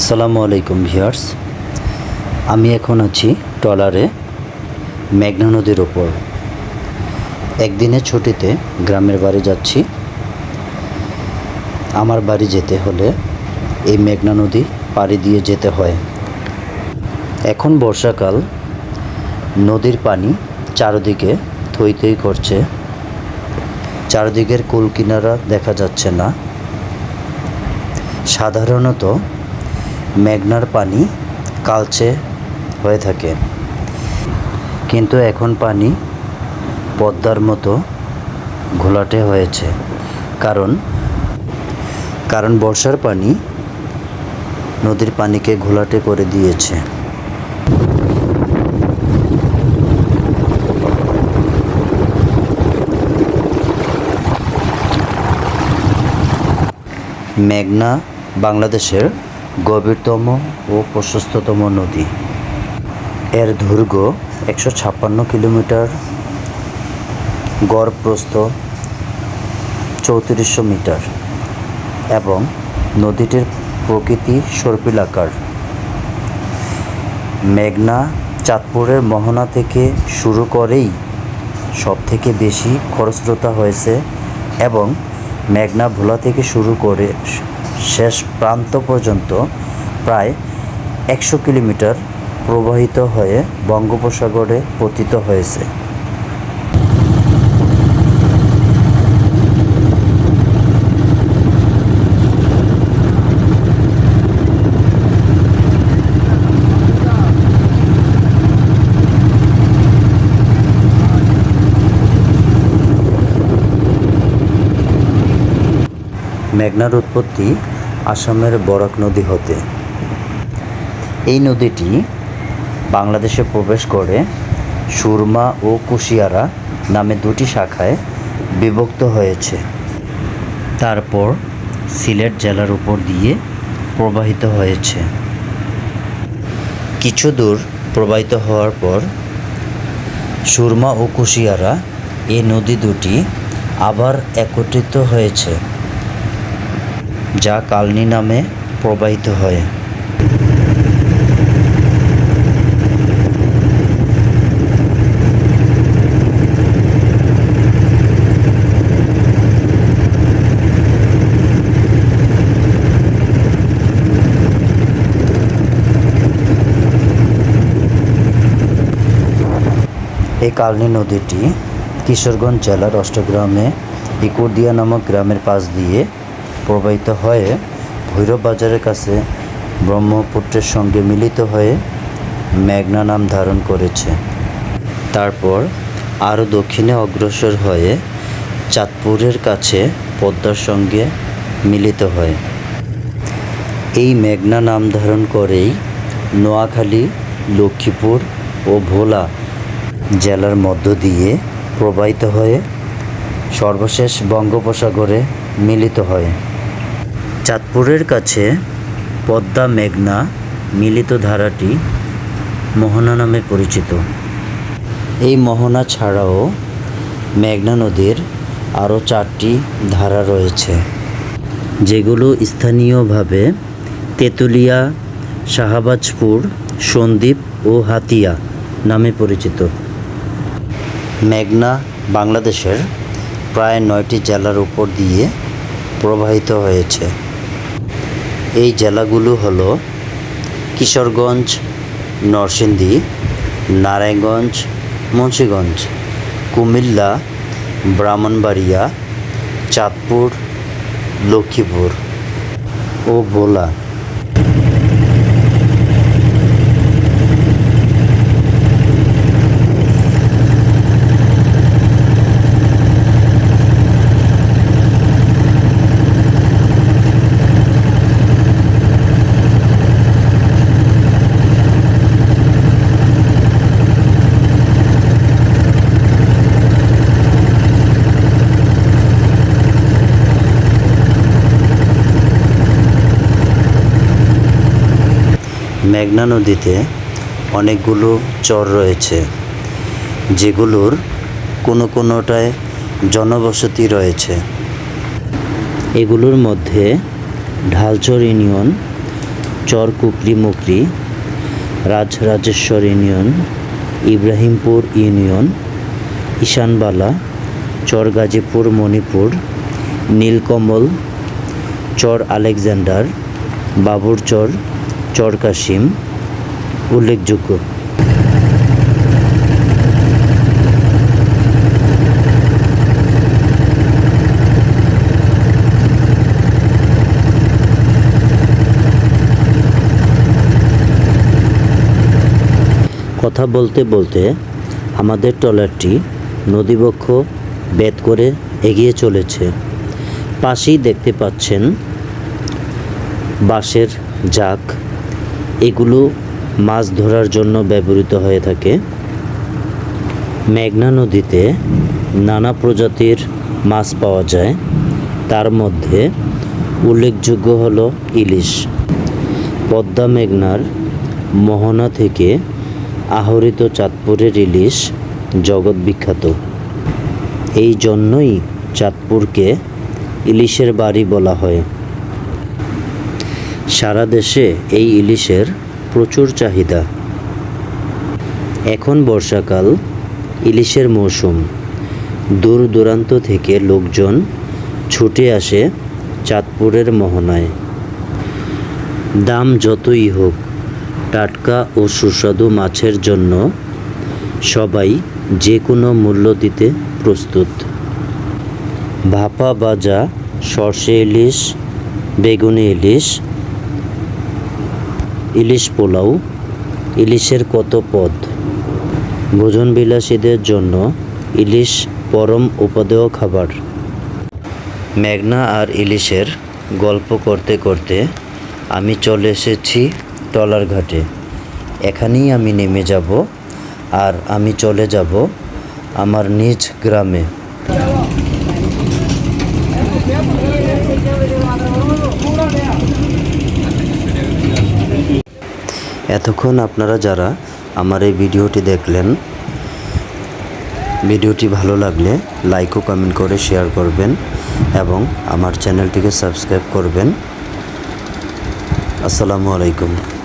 আসসালামু আলাইকুম ভিউয়ার্স। আমি এখন আছি ট্রলারে মেঘনা নদীর ওপর। একদিনের ছুটিতে গ্রামের বাড়ি যাচ্ছি। আমার বাড়ি যেতে হলে এই মেঘনা নদী পাড়ি দিয়ে যেতে হয়। এখন বর্ষাকাল, নদীর পানি চারদিকে থই থই করছে। চারদিকের কুল কিনারা দেখা যাচ্ছে না। সাধারণত মেঘনার পানি কালচে হয়ে থাকে। কিন্তু এখন পানি পদ্মার মতো ঘোলাটে হয়েছে। কারণ কারণ বর্ষার পানি নদীর পানিকে ঘোলাটে করে দিয়েছে। মেঘনা বাংলাদেশের গভীরতম ও প্রশস্ততম নদী। এর দৈর্ঘ্য একশো ছাপ্পান্ন কিলোমিটার। গড় প্রস্থ চৌত্রিশশো মিটার এবং নদীটির প্রকৃতি সর্পিলাকার। মেঘনা চাঁদপুরের মোহনা থেকে শুরু করেই সব থেকে বেশি খরস্রোতা হয়েছে এবং মেঘনা ভোলা থেকে শুরু করে শেষ প্রান্ত পর্যন্ত প্রায় একশো কিলোমিটার প্রবাহিত হয়ে বঙ্গোপসাগরে পতিত হয়েছে। মেঘনার উৎপত্তি আসামের বরাক নদী হতে। এই নদীটি বাংলাদেশে প্রবেশ করে সুরমা ও কুশিয়ারা নামে দুটি শাখায় বিভক্ত হয়েছে। তারপর সিলেট জেলার উপর দিয়ে প্রবাহিত হয়েছে। কিছু দূর প্রবাহিত হওয়ার পর সুরমা ও কুশিয়ারা এই নদী দুটি আবার একত্রিত হয়েছে। যা কালনি নামে প্রবাহিত হয়। এই কালনী নদীটি কিশোরগঞ্জ জেলার অষ্টগ্রামে ইকুরদিয়া নামক গ্রামের পাশ দিয়ে প্রবাহিত হয়ে ভৈরব বাজারের কাছে ব্রহ্মপুত্রের সঙ্গে মিলিত হয়ে মেঘনা নাম ধারণ করেছে। তারপর আরও দক্ষিণে অগ্রসর হয়ে চাঁদপুরের কাছে পদ্মার সঙ্গে মিলিত হয়। এই মেঘনা নাম ধারণ করেই নোয়াখালী, লক্ষ্মীপুর ও ভোলা জেলার মধ্য দিয়ে প্রবাহিত হয়ে সর্বশেষ বঙ্গোপসাগরে মিলিত হয়। চাঁদপুরের কাছে পদ্মা মেঘনা মিলিত ধারাটি মোহনা নামে পরিচিত। এই মোহনা ছাড়াও মেঘনা নদীর আরও চারটি ধারা রয়েছে, যেগুলো স্থানীয়ভাবে তেঁতুলিয়া, শাহবাজপুর, সন্দ্বীপ ও হাতিয়া নামে পরিচিত। মেঘনা বাংলাদেশের প্রায় নয়টি জেলার উপর দিয়ে প্রবাহিত হয়েছে। এই জেলাগুলো হলো কিশোরগঞ্জ নরসিংদী নারায়ণগঞ্জ মুন্সীগঞ্জ কুমিল্লা ব্রাহ্মণবাড়িয়া চাঁদপুর লক্ষ্মীপুর ও ভোলা। মেঘনা নদীতে অনেকগুলো চর রয়েছে, যেগুলোর কোনো কোনোটায় জনবসতি রয়েছে। এগুলোর মধ্যে Dhalchar union Char Kukri Mukri, Rajrajeshwar union, Ibrahimpur union, Ishanbala Char Gazipur Manipur, Nilkamal, Char Alexander, Baburchar Char Kashim উল্লেখযোগ্য। কথা বলতে বলতে আমাদের ট্রলারটি নদীবক্ষ বেদ করে এগিয়ে চলেছে। পাশেই দেখতে পাচ্ছেন বাঁশের জাক। এগুলো মাছ ধরার জন্য ব্যবহৃত হয়ে থাকে। মেঘনা নদীতে নানা প্রজাতির মাছ পাওয়া যায়। তার মধ্যে উল্লেখযোগ্য হলো ইলিশ। পদ্মা মেঘনার মোহনা থেকে আহরিত চাঁদপুরের ইলিশ জগৎ বিখ্যাত। এই জন্যই চাঁদপুরকে ইলিশের বাড়ি বলা হয়। সারা দেশে এই ইলিশের প্রচুর চাহিদা। এখন বর্ষাকাল, ইলিশের মৌসুম। দূর দূরান্ত থেকে লোকজন ছুটে আসে চাঁদপুরের মোহনায়। দাম যতই হোক, টাটকা ও সুস্বাদু মাছের জন্য সবাই যে কোনো মূল্য দিতে প্রস্তুত। ভাপা ভাজা, সর্ষে ইলিশ, বেগুনি ইলিশ ইলিশ পোলাও, ইলিশের কত পদ? ভোজন বিলাসীদের জন্য ইলিশ পরম উপাদেয় খাবার। মেঘনা আর ইলিশের গল্প করতে করতে আমি চলে এসেছি টলার ঘাটে। এখানেই আমি নেমে যাব আর আমি চলে যাব আমার নিজ গ্রামে। এতক্ষণ আপনারা যারা আমার এই ভিডিওটি দেখলেন, ভিডিওটি ভালো লাগলে লাইক ও কমেন্ট করে শেয়ার করবেন এবং আমার চ্যানেলটিকে সাবস্ক্রাইব করবেন। আসসালামু আলাইকুম।